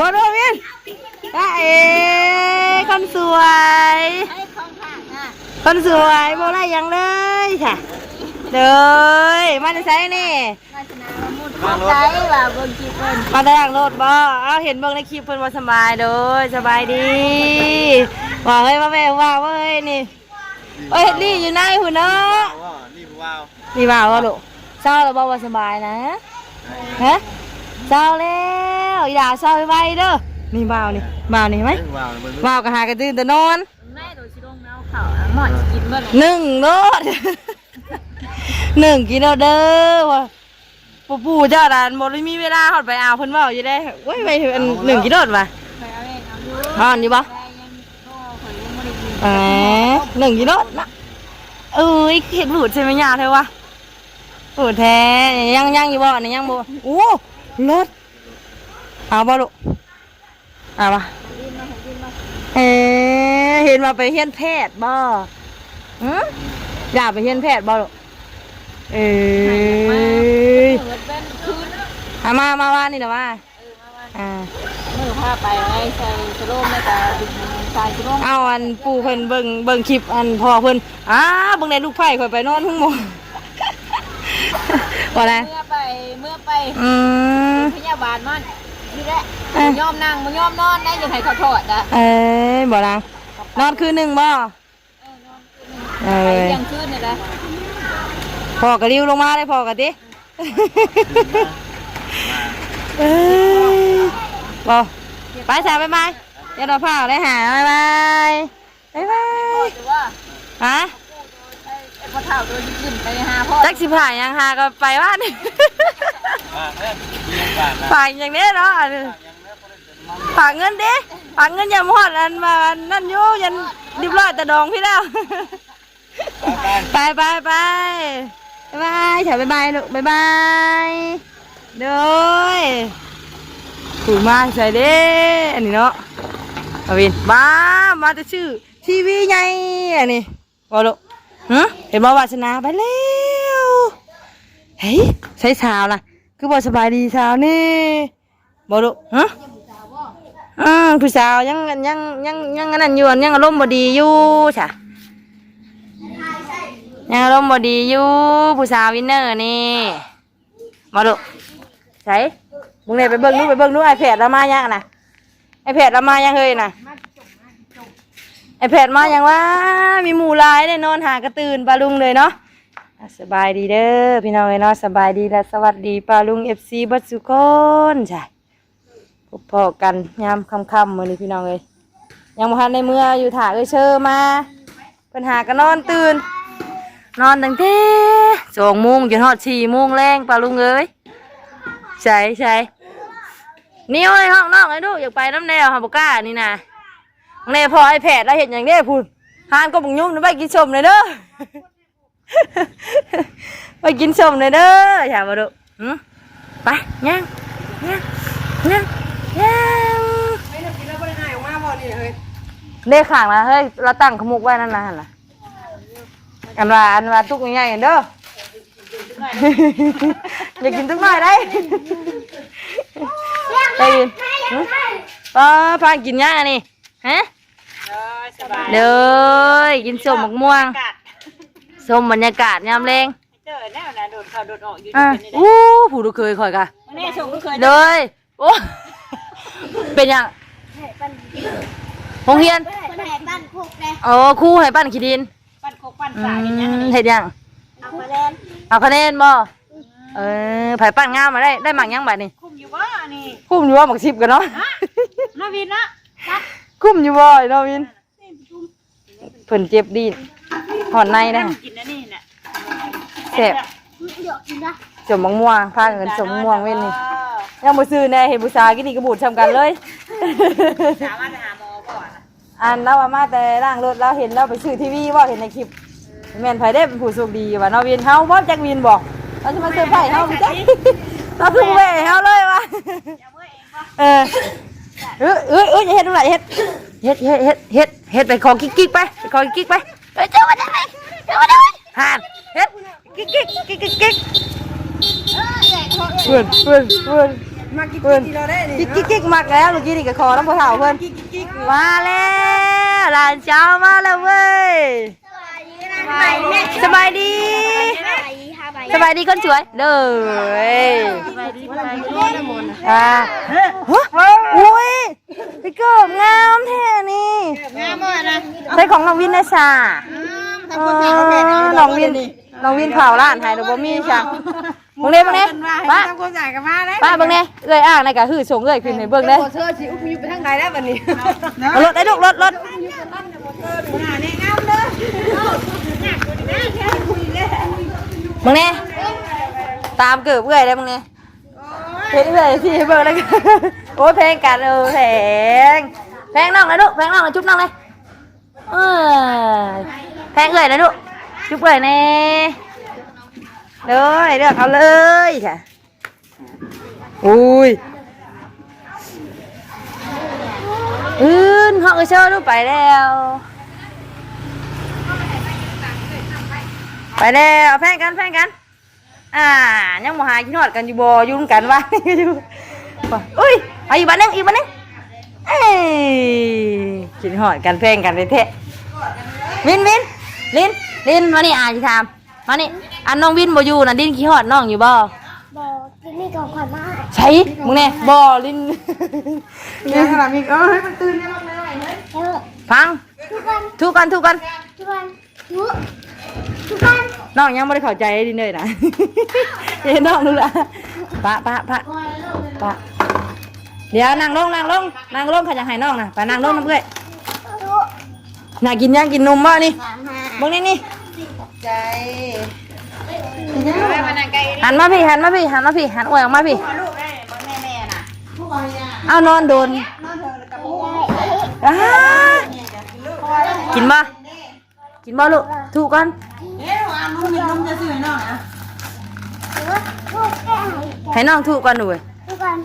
บอลวินจ้าเอ๋คนสวยไอ้ของข้างอะคนสวยโบได้หยังเลยค่ะเด้ยมาจะใช้นี่มาชนะมามุดเข้าใจว่าเบิ่งกี่คนมาได้หลังรถบ่เอาเห็นเบิ่งในคลิปเพิ่นว่าสบายเด้ยสบายดีว่าเฮ้ยมาแม่ว่าเว้ยนี่เอ้ยนี่อยู่ในหุ่นเนาะว่านี่ว้าวนี่ว่าว่าลูกเศร้าแล้วบ่ว่าสบายนะฮะ เศร้าแล้วอีดาเศร้าไว้เด้อนี่บ่าวนี่บ่าวนี่เห็นไหมนี่ว้าวมันบ่าวก็หากระตื่นแต่นอนแม่โดยชิลงแนวเขาอะหมอนกินเมื่อไหร่หนึ่งโลด หนึ่งกิโลเด้อว่ะปู่ปู่เจ้าดานบ่ได้มีเวลาหอดไปเอาเพิ่นเว้าอยู่ได้โอ้ยไปอันหนึ่งกิโลดว่ะไปเอาเองเอาดูฮอนอยู่บ่แม่ยังโตข่อยยังไม่ได้กินแหมหนึ่งกิโลดนะเอ้ยเห็ดบูดใช่ไหมยาเธอวะบูดแท้ยังยังอยู่บ่อันนี้ยังบ่โอ้ รถเอาบ่ลูกเอาบ่เอ๊ะเห็นว่าไปเฮียนแพทย์บ่หืมอยากไปเฮียนแพทย์บ่ลูกเอ้ยเอามามาว่านี่นะว่าเออมาว่าอ่ามือผ้าไปไว้ใส่สโลมแล้วก็ดึงสายสโลมเอาอันปูเพิ่นเบิ่งเบิ่งคลิปอันพ่อเพิ่นอ้าเบิ่งในลูกไผ่ข่อยไปนอนหุ้งหม บ่ได้เมื่อไปเมื่อไปอืม พยาบาลมันนี่แหละเอ้ย ยอมนั่งมันยอมนอนได้ยังไงเขาถอดอะเอ้ยบ่นางนอนคืนหนึงบ่ เออนอนคืนหนึ่งเอ้ไปยเที่ยงคืนนี่แหละพ่อกะริ้วลงมาได้พ่อกะติเอ้ยบ่ไปจ้าบ๊ายบายเดี๋ยวเราพาได้หาบ๊ายบายบ๊ายบาย หรือว่าฮะไอ้ไอ้ พ่อเฒ่าตัวยิ่งขึ้นไปหาพ่อจักสิผ่านยังหาก็ไปว่านี่มาเล่นยิงกันนะฝากอย่างนี้เนาะอันนี้ฝากเงินดิฝากเงินอย่าหมดอันมานั่นอยู่ยันเรียบร้อยแต่ดองพี่แล้วไปไปไปบ๊ายบายถ่ายบ๊ายบายลูกบ๊ายบายเด้อยถูกมากใส่เด้อันนี้เนาะเอาวินมา มาจะชื่อทีวีไงอันนี้บอลูก ฮะเห็นบ่วาสนาไปแล้วเฮ้ยใส่สาวล่ะ คือบ่สบายดีสาวนี่บ่ลูกฮะอืมผู้สาวยังยังยังยังอันนั้นอยู่อันยังอารมณ์บ่ดีอยู่จ้ะยังอารมณ์บ่ดีอยู่ผู้สาววินเนอร์นี่มาลูใส่มึงเนี่ยไปเบิ่งดูไปเบิ่งดูไอแพดเรามายังน่ะไอแพดเรามายังเฮ้ยน่ะ ไอแพดมาอยังวะมีหมู่ลายได้นอนหากระตื่นปลาลุงเลยเนาะสบายดีเด้อพี่น้องเอ้ยเนาะสบายดีและสวัสดีป้าลุงเอฟซีบัดสุกคนใช่พบพอกันยามค่ำๆมือนี้พี่น้องเอ้ยยังบ่ทันในเมื่ออยู่ถ่าเอ้ยเชอมาเพิ่นหากันนอนตื่น นอนตั้งแต่สองโมงจนฮอดสี่โมงแรงป้าลุงเอ้ยใช่ใช่นี่เอาในห้องนอกไอ้ดูกอยากไปน้ำแนวฮาบุก้านี่นะ แน่พอไอแพดแล้วเห็นอย่างนี้พูดหานก็บุกยุ่มนะไปกินชมเลยเด้อไปกินส้มเลยเด้ออย่ามาดูไปย่างย่างย่างย่างเด้ขางนะเฮ้ยเราตั้งขมุกไว้นั่นนะหั่ะอันว่าอันว่าทุกใหญ่ๆเด้ออยากกินทุกหน่อยได้ไปกินป้าพากินย่างนี่ ฮะเด้อกินส้มมะม่วงส้มบรรยากาศยามแรงเจอแน่นะโดดเข้าโดดออกอยู่อะเป็นนี่แหละอู้ผู้ดูเคยคอยกะนี่ชมก็เคยเลยโอ้เป็นยังโรงเรียนคนแห่บ้านคุกเลยโอ้ครู่ให้ปั้นขี้ดินปั้นคุกปั้นอืสายอย่างเงี้ยมเห็ดยังเอาไปเล่นเอาคะแนนบ่เออไผ่ปั้นงามมาได้ได้หมักยังบัดนี่คุมอยู่ว่านี่คุ้มอยู่ว่าหมักชิบกันเนาะ นาวินนะ คุ้มอยู่บ่ไอ้น้องวินเพิ่นเจ็บดีนหอนในนะกินนะนี่น่ะแซ่บสมมะม่วงพาเงินสมมะม่วงเว้นนี่ยังบ่ซื้อแน่เห็นผู้ชายกินนี่ก็บูดทำกันเลยสามารถไปหาหมอก่อนอันเราว่ามาแต่ล่างรถเราเห็นเราไปซื้อทีวีว่าเห็นในคลิปแม่นไผได้เป็นผู้โชคดีว่าเนาะวินเฮาบ่จักวินบอกเราจะมาเซอร์ไพรส์เฮาบ่จักเราทุ่งเว้เฮาเลยว่ะเออ เออเออเอออย่าเฮ็ดดูหลายเฮ็ดเฮ็ดเฮ็ดเฮ็ดเฮ็ดเฮ็ดไปขอกิ๊กกิ๊กไปไปขอกิ๊กไปเอ้ยเจ้ามาได้ไหมเจ้ามาได้ไหมผ่านเฮ็ดกิ๊กกิ๊กกิ๊กกิ๊กกิ๊กเพื่อนเพื่อนเพื่อนมากิ๊กเพิ่นที่เราได้นี่กิ๊กกิ๊กกิ๊กมักแล้วเมื่อกี้นี่ก็คอน้ำพอเฒ่าเพิ่นกิ๊กกิ๊กมาแล้วหลานเจ้ามาแล้วเว้ยสบายดี สบายดีคนสวยเด้ออ่าฮะอุ้ยพี่เกิบงามแท้นี่งามมากนะใช่ของน้องวินนะชาเออน้องวินน้องวินเผาร้านไฮโดบ่มีช่างมึงเน่มึงเน่ป้าคนสาวกันมาได้ป้าเบิ่งเน่เอ้ยอ่างในกะหือส่งเอ้ยขึ้นให้เบิ่งเด้เสื้อสีอุ้มอยู่ไปทางใดแล้วบัดนี้รถได้ลูกรถรถหาเนี่ยงามเด้อ มึงเนี่ยตามเกิบเอ้ยได้มึงเนี่ยเฮ็ดเอ้ยสิเบิ่งแล้วกันโอ้ยเพลงกันเออแพงแพงน้องนะลูกแพงน้องนะจุ๊บน้องเลยเออแพงเอ้ยนะลูกจุ๊บเอ้ยแน่เลยเลือกเอาเลยค่ะอุ้ยอืนห้องเชอร์ดูไปแล้ว ไปแล้วแพงกันแพงกัน อ่ายังมาหากินหอดกันอยู่บ่อยุ่งกันวะอยู่อุ้ยเอาอีกบ้านนึงอีกบ้านนึงเอ้ยกินหอดกันแพงกันเลยเทะวินวินลินลินมานี่อ่านสิถามมานี่อันน้องวินบ่อยู่น่ะดินขี้หอดน้องอยู่บ่บอกกินนี่ก่อนขวัญมาใช่มึงแน่บ่ลินเนี่ยขนาดมีเออให้มันตื่นได้บ้างไหมเฮ้ยเออฟังทุกคนทุกกันทุกกันทุกคนทุกทุกคน น้องยังไม่ได้เข้าใจดินเลยนะเห็นน้องดูละปะปะปะปะเดี๋ยวนั่งลงนั่งลงนั่งลงเขาจะให้น้องนะไปนั่งลงน้ำเกยทุกน่ากินยังกินนมบ่นี่สามห้ามึงนี่นี่ใจหันมาพี่หันมาพี่หันมาพี่หันอวยออกมาพี่ลูกได้แม่แม่น่ะผู้บริหารเอานอนโดนนอนเธอกับผู้อ้ากินบ่กินบ่ลูกถูกกัน เอ๊ะอ่านุ่มมีนุ่มจะซื้อให้น้องนะทุกกแก้ไขให้น้องถูกกันด้วยทุกคน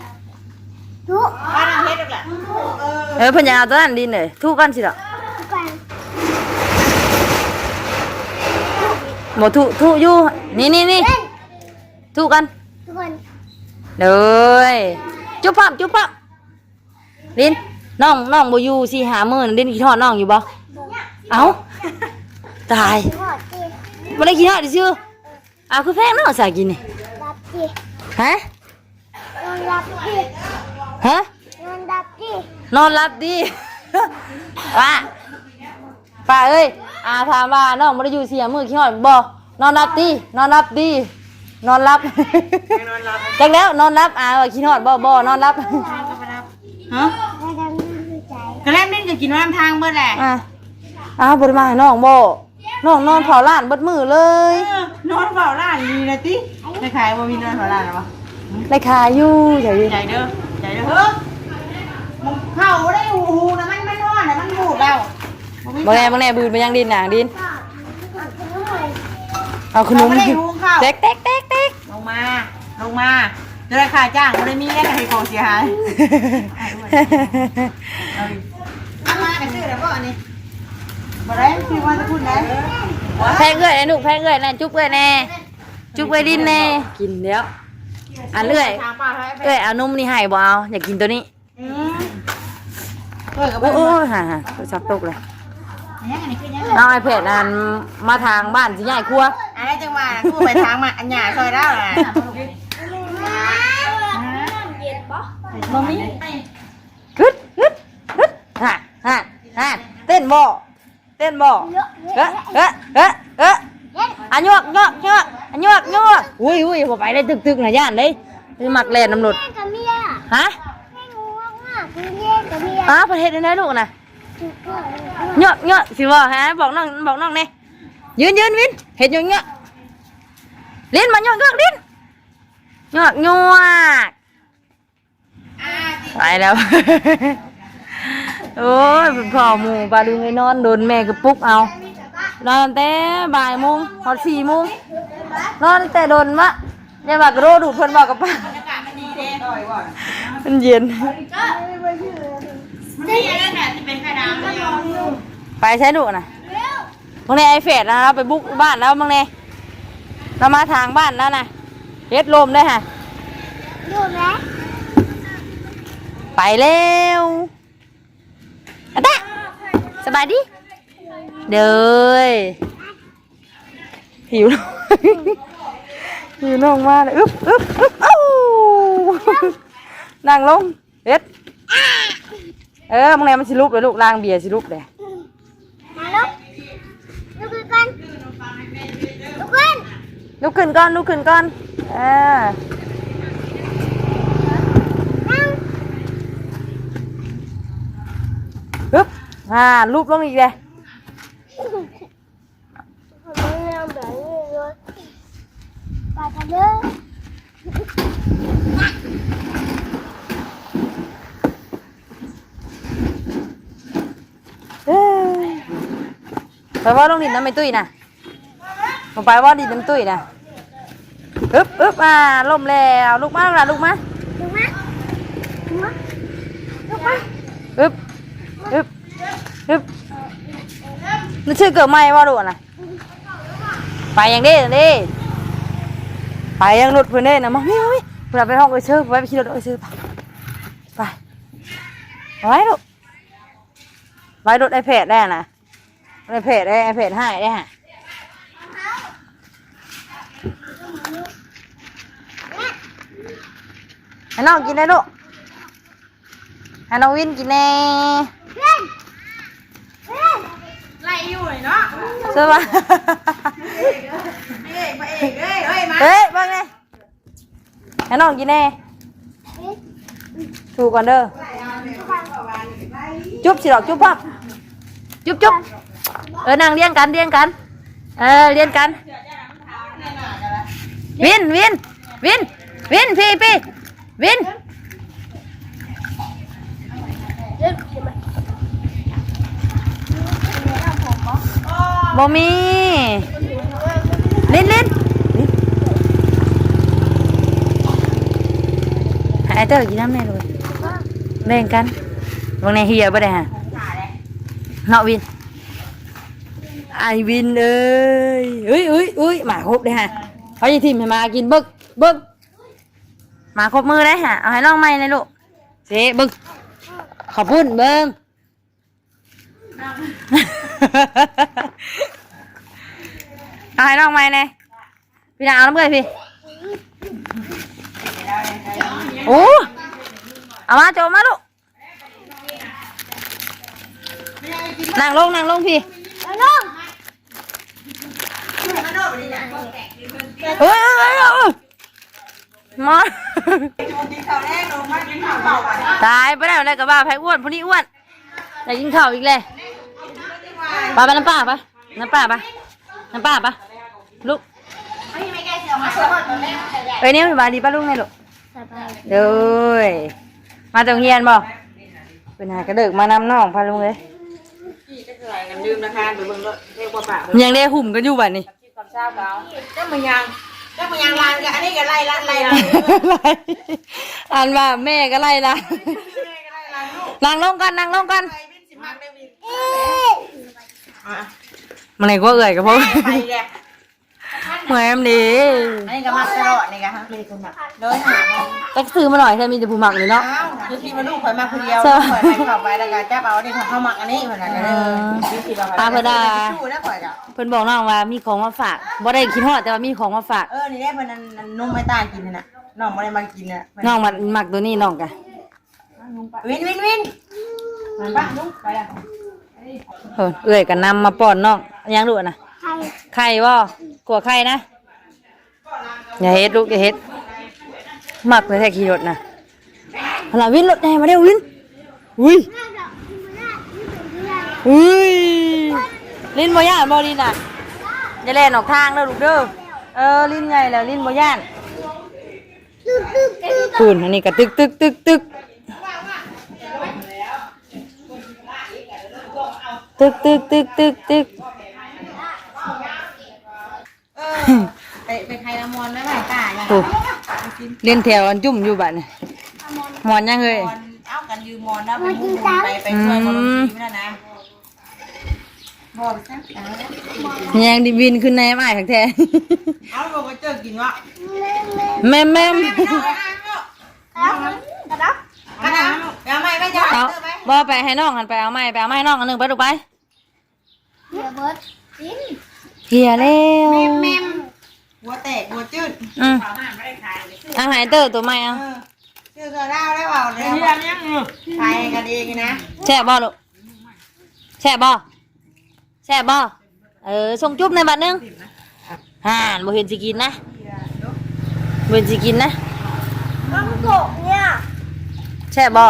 ทุกบ้านเฮ็ดอีกแหละเออเออพิ่นอยากเอาตัวนั้นดินเลยถูกกันสิล่ะทุกคนบ่ถูกถูกอยู่นี่นี่นี่ถูกกันทุกคนเลยจุ๊บปั๊บจุ๊บปั๊บลินน้องน้องบ่อยู่สิหามื้อนั้นลินกินฮอดน้องอยู่บ่เอ้าตาย ทุกคน บ่ได้กินฮอดดิซื่ออ้าวคือแพงเนาะสากินนี่รับจีฮะนอนรับจีฮะนอนรับจีนอนหลับดีป้าป้าเอ้ยอาถามว่าน้องบ่ได้อยู่เสียมื้อกินฮอดบ่นอนหลับดีนอนหลับดีนอนหลับจักแล้วนอนหลับอาว่ากินฮอดบ่บ่นอนหลับฮะแล้วดังนั้นคือใจกระแลมนี่จะกินน้ำทางเมื่อแหละอะอ้าวบริมาให้น้องบ่ น้องนอนเผาร้านเบิดมือเลยนอนเฝ้าร้านมีนะติไม่ขายว่ามีนอนเฝ้าร้านหรอวะได้ขายอยู่ใช่ดิใจเด้อใจเด้อเฮ้ยมึงเผาได้หูหูนะมันมันนอนนะมันบูดแล้วบ่แน่บ่แน่บืนไปยังดินหนางดินก็ทุกคนเอาขนมไม่ได้หูข้าวเต๊กเต๊กเต๊กเต๊กลงมา ลงมาจะได้ค่าจ้างไม่ได้มีได้ให้ของเสียหาย เอามากันชื่อแล้วก็อันนี้ บ่ได้คือว่าจะพูดแล้วแพงเอ้ยไอ้ลูกแพงเอ้ยแน่จุ๊บเอ้ยแน่จุ๊บเอ้ยดินแน่กินเดี๋ยวอันเอ้ยทางป่าให้ไปเอ้ยเอานมนี่ให้บ่เอาอยากกินตัวนี้อืมเฮ้ยกับโอ้เพื่โอ้อนยฮ่าฮ่าโทรศัพท์ตกเลยยังอันนี้คือยังเอาไอ้เพจอันมาทางบ้านสิใหญ่ครัวอันนี้จังหวะกูไปทางมาอันหยาซอยแล้วนะบ่มีกึดกึดกึดฮ่าฮ่าฮ่าเต้นบ่เต้นบ่เอ๊ะเอ๊ะเอ๊ะเอ๊ะอันยวกยวกยวกอันยวกยวกอุ้ยอุ้ยผมไปได้ตึกตึกๆนะย่านเลยคือมักแล่นน้ำหลุดแม่กับ เมียฮะแม่งูมากคือเลี้ยงกับเมียอ้าประเทศไหนลูกนะทุกคนยวกยวกสิบ่ฮะบอกน้องบอก โอ้ยพ่อหมูปลาดึงให้นอนโดนแม่กระปุกเอา นอนแต่บ่ายโมงพอดสี่โมงนอนแต่โดนมะอย่าว่ากระโดดดูดเพิ่นบอกกับป้ามันเย็นนี่อันนั้นน่ะที่เป็นไข่ดาวไม่ยอมไปใช้ดูนะบางในไอเฟดนะเราไปบุกบ้านแล้วบางในเรามาทางบ้านแล้วนะเฮ็ดลมได้ฮะดูไหมไปแล้ว อะตะสบายดีเด้อหิวหิวน้องมากเลยอึ๊บอึ๊บอึ๊บเอ้านั่งลงเอ็ดเออมึงไหนมันสิลุกเลยลูกล้างเบียร์สิลุกเลยมาลูกลูกกันลูกกันลุกขึ้นก่อนลุกขึ้นก่อนเออ นั่ง อึ๊บอ่าลูบลงอีกเลยทำไมเราแบบนี้เลยไปกันเลยเอ้ยไปว่าลงดินน้ำไม่ตุ้ยนะลงไปว่าดินน้ำตุ้ยนะอึ๊บอึ๊บอ่าล่มแล้วลุกมาลูกนะลุกมาลูกมาลูกมาลูกมาอึ๊บอึ๊บ อึ๊บนึกชื่อเกิดไม่ว่าดูกนะไปยังเด้ยังเด้ไปยังหลุดเพื่อนเด้นะมาวิ่งวิ่งเพื่อนไปห้องเอเชื่อไปไปขี่รถเอเชื่อไปไปไว้ลูกไว้รถไอแพดได้นะไอแพดได้ไอแพดให้ได้ฮะให้น้องกินได้ลูกให้น้องวินกินแน่ เพื่อนเพื่อน ไล่ อยู่เลยเนาะใช่ปะเอ้ยมาเอกเอ้ยเอ้ยมาเฮ้ยบ้างไงให้น้องกินแน่ถูกก่อนเด้อจุ๊บสิดอกจุ๊บพับจุ๊บจุ๊บเออนั่งเลี้ยงกันเลี้ยงกัน เออเลี้ยงกัน วินวินวินวินพี่พี่วิน เล่นใช่ไหม บอมีลินลินหายเตอร์กินน้ำแน่เลยแบ่งกันวันนี้เฮียบ่ได้ฮะเนาะวินไอวินเอ้ยเอ้ยเอ้ยเอ้ยหมาครบเลยฮะเขาจะทิมให้มากินบิกบิกหมาครบมือได้ฮะเอาให้น้องใหม่เลยลูกเจ๊บิกขอบคุณเบิ้ง เอาให้น้องใหม่เลยพี่นาเอาน้ำเกลือพี่โอ้เอามาโจมมาลูกนั่งลงนั่งลงพี่น้องเอ้ยเอ้ยเอ้ยเอ้ยมาตายไปแล้วอะไรกับบ้าไผ่อ้วนพวกนี้อ้วนอยากกินข้าวอีกเลย ไปไปน้ำป้าไปน้ำป้าไปน้ำป้าไปลูกไม่แก้เสียวมาเสียวตอนแรกเอ้ยเนี่ยสบายดีป้าลุงไงลูกสบายเด้ยมาจากโรงเรียนบ่เป็นหากระเดิกมานำน้องพาลุงเลยน้ำดื่มนะคะไปเบิ่งเลยเรียกว่าปากยังได้หุ่มกันอยู่บัดนี้ความเช้าเปล่าเจ้ามันยังเจ้ามันยังลานกันอันนี้ก็ไล่ละไล่ละไล่อ่านว่าแม่ก็ไล่ละนั่งลงกันนั่งลงกัน ไปวินสิมากได้วิน เอ๊ะ มันไหนก็เอ่ยกับพ่อไปแกแหมมดีอันนี้ก็มักตลอดนี่ก็ฮะมีคนมักโดยหาตักซื้อมาหน่อยถ้ามีแต่ผู้หมักเลยเนาะอ้าวคือที่มาลูกข่อยมาคนเดียวใช่ข่อยให้เข้าไปแล้วก็จับเอานี่ของเขามักอันนี้เหมือนกันเลยคือที่เราตาเพิ่นด่าชูแล้วข่อยก็เพิ่นบอกน้องว่ามีของมาฝากบ่ได้คิดฮอดแต่ว่ามีของมาฝากเออนี่ได้เพิ่นนั่นนั่นนุ่มไม่ตายกินน่ะน้องบ่ได้มากินน่ะน้องมันมักตัวนี้น้องกะวินวินวินมันบ้านุ่มไปอะ เออเอ่ยกันนำมาป้อนน้องยังดูนะใครไข่บ่กลัวไข่นะอย่าเฮ็ดลูกอย่าเฮ็ดมักเลยแท้ขี่รถนะพลาวินรถแน่มาเร็ววินอุ้ยน่าจะไม่ได้ไม่ได้อุ้ยลิ้นบ่ย่านบ่ลิ้นอะอย่าแล่นออกทางเด้อลูกเด้อเออลิ้นใหญ่แล้วลิ้นบ่ย่านตึ๊กตึ๊กตึ๊กคุณอันนี้ก็ตึกตึกตึกตึก ตึกตึกตึกตึกตึกเออไปไปใครละมอนไม่ไหวตายังโอ้เรียนแถวอันจุ่มอยู่บัดนี่หมอนยังเอ้ยมอนเอ้ากันยืมมอนนะไปมุ่งไปไปช่วยคนทีมนั่นนะมอนซะเอาละยังดิบินขึ้นในไม้ทั้งแท้เอาลงไปเจอกินวะแม่แม่มเอาเอาเอาแล้วกระดับกระดาษเอาบ่ไปให้น้องหันไปเอาไม้ไปเอาไม้น้องอันหนึ่งไปลูกไปเดี๋ยวเบิร์ดกินเฮียแล้วแมมเมมหัวแตกหัวจืดอืมเอาหารเตอร์ตัวใหม่เอาเออชื่อเธอเล่าได้เปล่าเนี่ยขายกันเองนะแช่บบ่ลูกแช่บบ่แช่บบ่เออส่งจุ๊บในบัดหนึงห่านบ่เห็นสิกินนะบ่เห็นสิกินนะน้องโกะเนี่ย แช่บบ่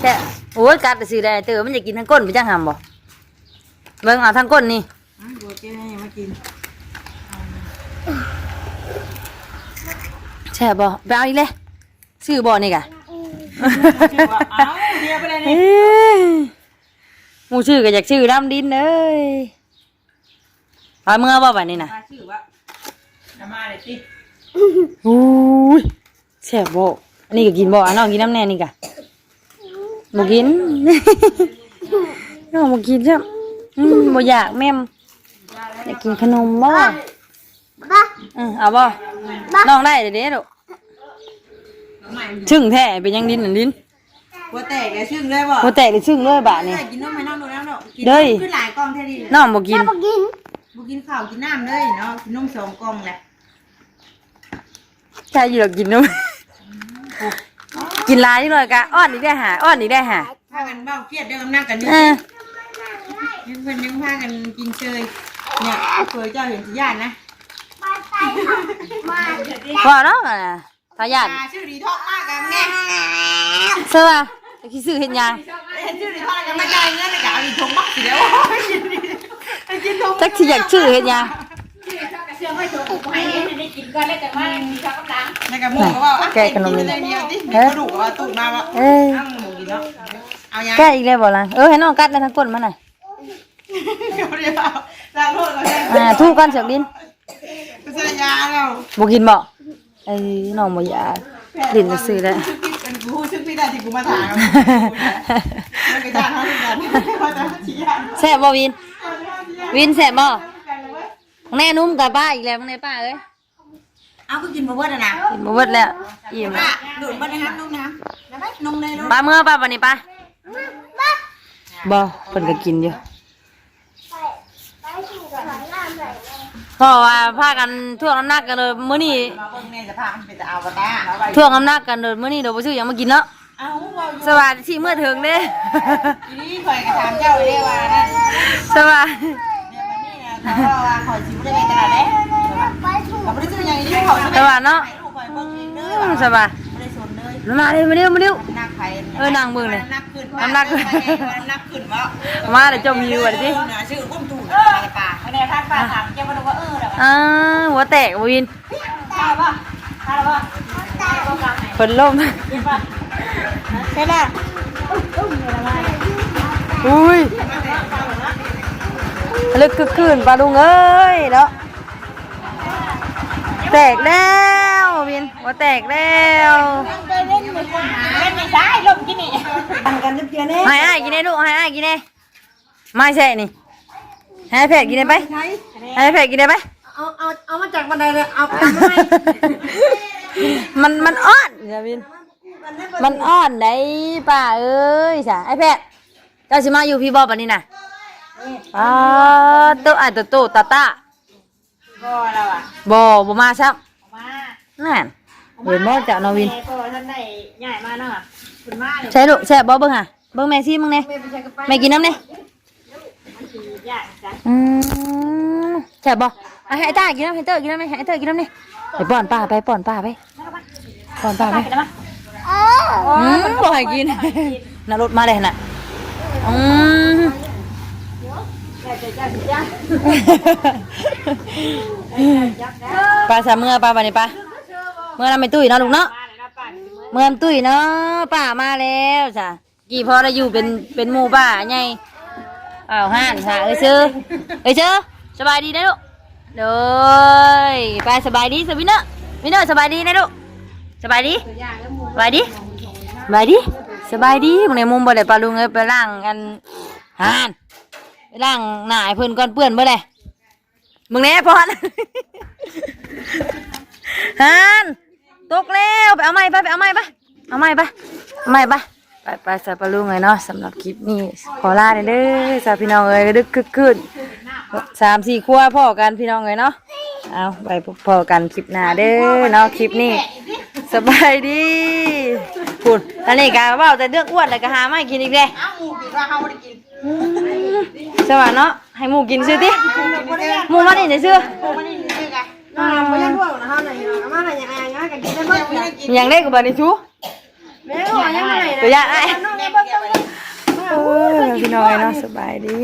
แช่โอ้ยกัดแต่สิได้เตอมันจะกินทั้งก้นไปจังหำบ่เบิ่งเอาทั้งก้นนี่หัวจืดให้มากินแช่บบ่ไปเอาอีกเลยซื้อบ่นี่กะชื่อว่าเอ้าเดียวไปเลยนี่เอ้ยหมูชื่อก็อยากชื่อดำดินเอ้ยพาเมื่อบ่บัดนี้น่ะมาชื่อว่าจะมาเลยสิอุ้ยแซ่บบ่ อันนี้ก็กินบ่อันน้องกินน้ำแน่นี่กะบ่กิน น้องบ่กินจ้ะอืมบ่อยากแม่มอยากกินขนมบ่บ้าอือเอาบ่น้องได้เด้เด้ลูกชึ่งแท้เป็นยังดินนั่นดินหัวแตกแกชื่อเลยบ่บ่แตกได้ชึ่งเลยบาดนี่กินนมไหมน้องดูแล้วเนาะกินเด้ยขึ้นหลายกล่องแท้ดีน้องบ่กินมากินบุกินข้าวกินน้ำเลยเนาะกินนมสองกล่องแหละใช่อยู่หรอกกินนม กินหลายนิดหน่อยกะอ้อนอีกได้หาอ้อนอีกได้หาพากันเบ้าเครียดเรื่องน้ำหนักกันอยู่เออยังเพิ่นยังพากันกินเชยเนี่ยเคยเจ้าเห็นสิญาตินะมาใส่มาว่าเนาะอะทายาทตาชื่อดีทอกมากกันไงใช่ป่ะจะคิดซื้อเห็นยังเห็นชื่อดีทอกกันไม่ได้เงินเลยกะเอาดีทงมากสิเดี๋ยวกินดีกินทง จักที่อยากชื่อเห็นยังในกระมุงก็ว่าอะแกะขนมเลยกินเลยเดียวดิเดี๋ยวกระดูกว่าตูดมาว่าเอ้ยอ้างหมูกินเนาะเอายังแกอีกแล้วบ่ล่ะเออให้น้องกัดในทั้งก้นมาหน่อยเดี๋ยวเดี๋ยวล้างโทษก่อนอ่าทู่กันเสียงดินก็จะยาแล้วบ่กินบ่เอ้ยน้องบ่อยากดินจะซื้อได้ชื่อพี่เป็นกูชื่อพี่ได้ที่กูมาถามมันก็จ้างเขาเหมือนกันเขาจะชี้ยาแซ่บบ่วิน วินแซ่บบ่ แน่นุ่มกับป้าอีกแล้วมึงแน่ป้าเอ้ยเอาก็กินมาเบิดนะกินบ่เบิดแล้วอิ่มแล้วป้าดูดเบิดนะครับนุ่มน้ำแล้วไหมนุ่มเลยลูกป้าเมื่อป้าวันนี้ป้าบ่เพิ่นก็กินอยู่ไปกินก่อนน้ำเลยเพราะว่าพากันท่วงน้ำหนักกันเลยมื้อนี้มาเบิ่งในสภาพมันเป็นแต่เอาวตารท่วงน้ำหนักกันเลยมื้อนี้เดี๋ยวบ่ซื้อหยังมากินเนาะเอาเราอยู่สวัสดีเมื่อถึงเด้ ทีนี้ข่อยก็ถามเจ้าไว้ได้ว่านั่น สวัสดี เดี๋ยววันนี้นะเขาว่าขอยชิมได้ไปตลาดเด้เราไม่ได้ซื้ออย่างนี้เขาสวัสดีเนาะลูกข่อยเบิ่งเองเด้อือมสวัสดีไม่ได้สนเลยมาเร็วมาเร็วมาเร็วนักไผ่เออนางเบิ่งเลยนักขึ้นน้ำหนักขึ้นนักขึ้นวะมาเดี๋ยวจมวิวอะดิชื่อกุ้มถูกในป่าในทาป่าถามเจ้ามาดูว่าเออเดี๋ยวอ่าหัวแตกวินข้าวปะข้าวปะเพิ่นล่มใช่ป่ะอุ้ย ลึกคึกคืนปลาลุงเอ้ยเนาะแตกแล้ววินหัวแตกแล้วเล่นไม่ใช่ลมกินนี่ทำกันทุกเดือนเนี่ยให้อ้ายกินได้ลูกให้อ้ายกินได้ไม่ใช่นี่ให้แพทย์กินได้ไปให้แพทย์กินได้ไปเอาเอาเอามาจากบันไดเลยเอาทำให้มันมันอ่อนอย่าวินมันอ่อนได้ป่าเอ้ยจ้ะไอ้แพทย์เจ้าสิมาอยู่พี่บอปะนี่น่ะ อ่าโตอะโตโตตาตาก็เราอะบอบมาซับมานั่นเห็นบ่จ้ะน้องวินก็ท่านได้ใหญ่มาเนาะคุณมาเนี่ยใช่ลูกใช่บ่เบิ่งหะเบิ่งแม่ซี่มึงเนี่ยไม่ไปใช้กระเป๋าแม่กินน้ำเนี่ยใหญ่จ้ะอืมใช่บ่อะให้ตากินน้ำให้เตอร์กินน้ำไหมให้เตอร์กินน้ำเนี่ยไปป้อนป้าไปป้อนป้าไปป้อนป้าไปเอออืมบ่ให้กินน่ารถมาเลยน่ะอืม ปลาสามเมื่อปลาวันนี้ปลาเมื่อเราไม่ตุ้ยเนาะลูกเนาะเมื่อตุ้ยเนาะป้ามาแล้วจ้ะกี่พอเราอยู่เป็นเป็นหมู่ป้าไงอ้าวห่านค่ะเอ้ยเชื่อเอ้ยเชื่อสบายดีนะลูกเด้ยไปสบายดีสวินเนอร์วินเนอร์สบายดีนะลูกสบายดีสบายดีสบายดีสบายดีมึงในมุมบ่เลยปลาลุงเอ้ยไปล้างกันห่าน ล้างหน้าให้เพื่อนก่อนเปื้อนเบ่เลยมึงแน่พอนฮันตกแล้วไปเอาไม้ไปไปเอาไม้ไปเอาไม้ไปเอาไม้ไปไปไปสาปะลุงเลยเนาะสำหรับคลิปนี้ขอลาเด้อสาพี่น้องเอ้ยดึกคึกขึ้นสามสี่ครัวพ่อกันพี่น้องเลยเนาะเอาไปพอกันคลิปหน้าเด้อเนาะคลิปนี้สบายดีพูดอันนี้กาเว่าแต่เรื่องอ้วนแล้วก็หาไม่กินอีกเลยเอ้าหมูกินว่าเขาไม่ได้กิน สวัสดีเนาะให้หมูกินซื้อติหมูมาดิจะซื้อหม่ได้กินกันน้องไม่ได้ด้วยนะฮะไหนอาม่าไหนยังไงยังไงกันกินได้เมื่อไหร่อย่างได้กูบานิชูแม่ก็ยังไงตัวอย่างไอ้น้องเนี่ยเบิ้งเบิ้งเออพี่น้อยเนาะสบายดี